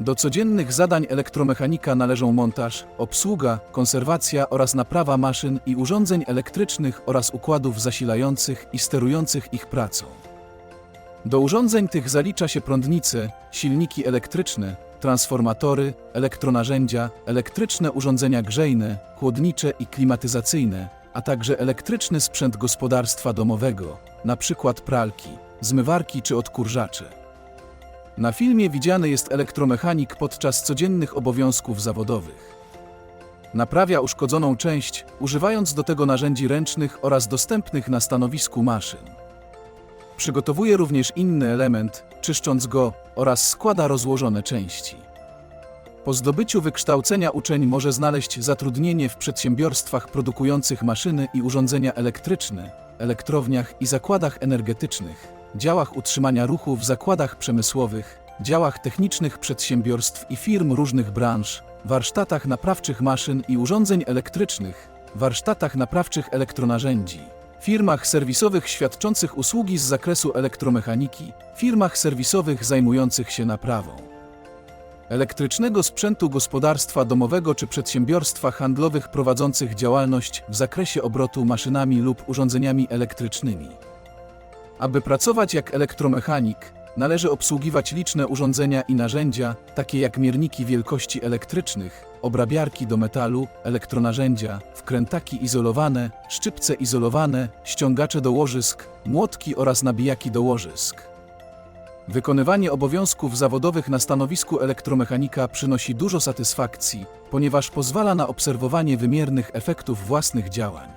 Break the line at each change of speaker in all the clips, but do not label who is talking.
Do codziennych zadań elektromechanika należą montaż, obsługa, konserwacja oraz naprawa maszyn i urządzeń elektrycznych oraz układów zasilających i sterujących ich pracą. Do urządzeń tych zalicza się prądnice, silniki elektryczne, transformatory, elektronarzędzia, elektryczne urządzenia grzejne, chłodnicze i klimatyzacyjne, a także elektryczny sprzęt gospodarstwa domowego, np. pralki, zmywarki czy odkurzacze. Na filmie widziany jest elektromechanik podczas codziennych obowiązków zawodowych. Naprawia uszkodzoną część, używając do tego narzędzi ręcznych oraz dostępnych na stanowisku maszyn. Przygotowuje również inny element, czyszcząc go oraz składa rozłożone części. Po zdobyciu wykształcenia uczeń może znaleźć zatrudnienie w przedsiębiorstwach produkujących maszyny i urządzenia elektryczne, elektrowniach i zakładach energetycznych, działach utrzymania ruchu w zakładach przemysłowych, działach technicznych przedsiębiorstw i firm różnych branż, warsztatach naprawczych maszyn i urządzeń elektrycznych, warsztatach naprawczych elektronarzędzi, firmach serwisowych świadczących usługi z zakresu elektromechaniki, firmach serwisowych zajmujących się naprawą elektrycznego sprzętu gospodarstwa domowego czy przedsiębiorstwa handlowych prowadzących działalność w zakresie obrotu maszynami lub urządzeniami elektrycznymi. Aby pracować jak elektromechanik, należy obsługiwać liczne urządzenia i narzędzia, takie jak mierniki wielkości elektrycznych, obrabiarki do metalu, elektronarzędzia, wkrętaki izolowane, szczypce izolowane, ściągacze do łożysk, młotki oraz nabijaki do łożysk. Wykonywanie obowiązków zawodowych na stanowisku elektromechanika przynosi dużo satysfakcji, ponieważ pozwala na obserwowanie wymiernych efektów własnych działań.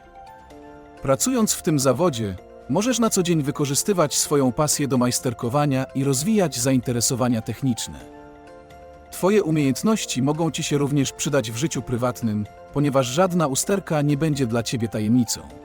Pracując w tym zawodzie, możesz na co dzień wykorzystywać swoją pasję do majsterkowania i rozwijać zainteresowania techniczne. Twoje umiejętności mogą Ci się również przydać w życiu prywatnym, ponieważ żadna usterka nie będzie dla Ciebie tajemnicą.